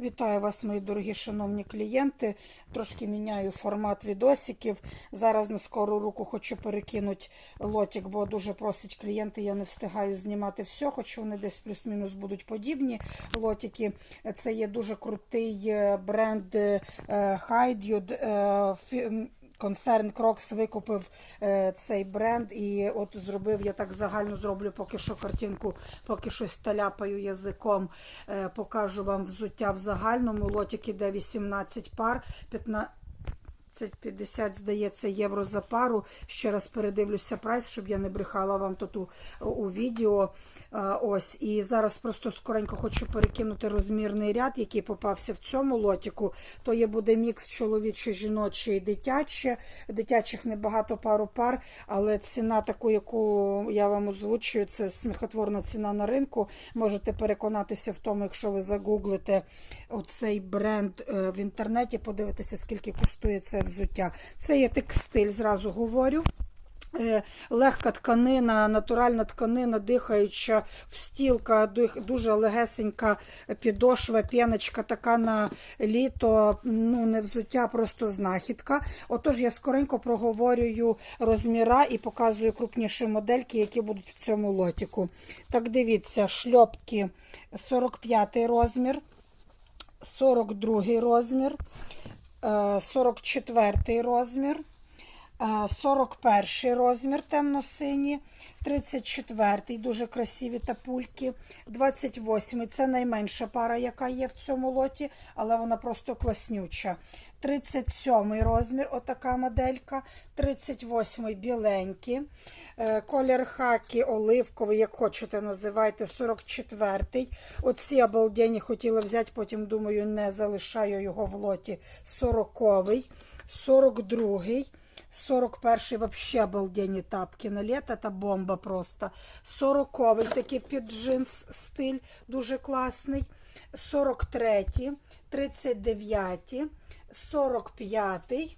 Вітаю вас, мої дорогі шановні клієнти. Трошки міняю формат відосиків. Зараз на скору руку хочу перекинути лотик, бо дуже просять клієнти. Я не встигаю знімати все, хоч вони десь плюс-мінус будуть подібні лотики. Це є дуже крутий е, бренд е, Хайдюд. Концерн Крокс викупив е, цей бренд і от зробив, я так загально зроблю поки що картинку, поки щось таляпаю язиком. Е, покажу вам взуття в загальному. Лотик іде 18 пар, 15. 50, здається, євро за пару. Ще раз передивлюся прайс, щоб я не брехала вам тут у, у відео. А, ось, І зараз просто скоренько хочу перекинути розмірний ряд, який попався в цьому лотику. То є буде мікс чоловічий, жіночий і дитяче. Дитячих небагато пару пар, але ціна таку, яку я вам озвучую, це сміхотворна ціна на ринку. Можете переконатися в тому, якщо ви загуглите оцей бренд е, в інтернеті, подивитися, скільки коштує це взуття. Це є текстиль, зразу говорю. Е, Легка тканина, натуральна тканина, дихаюча встілка, дуже легесенька підошва, п'яночка така на літо, ну не взуття, просто знахідка. Отож, я скоренько проговорюю розміра і показую крупніші модельки, які будуть в цьому лотіку. Так, дивіться, шльопки 45 розмір, 42 розмір, 44 розмір. Е, 41 розмір темно-сині, 34-й, дуже красиві тапульки, 28 це найменша пара, яка є в цьому лоті, але вона просто класнюча. 37 розмір, отака моделька, 38 біленький, Е, колір хакі, оливковий, як хочете називайте, 44 Оці обалдені хотіла взяти, потім думаю, не залишаю його в лоті. 40 42 41-й вообще обалденні тапки на лето, та бомба просто. 40-й такий під джинс стиль, дуже класний. 43-й, 39-й, 45-й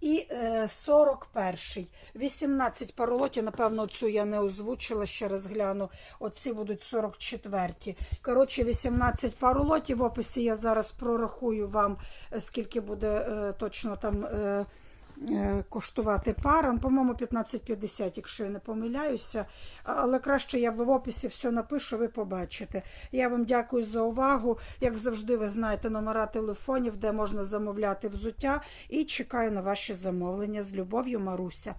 і е, 41-й. 18 паролотів, напевно, цю я не озвучила, ще раз гляну. Оці будуть 44-ті. Коротше, 18 паролотів. В описі я зараз прорахую вам, е, скільки буде е, точно там. Е, коштувати пара. По-моєму, 15,50, якщо я не помиляюся. Але краще я в описі все напишу, ви побачите. Я вам дякую за увагу. Як завжди, ви знаєте номера телефонів, де можна замовляти взуття. І чекаю на ваші замовлення. З любов'ю, Маруся.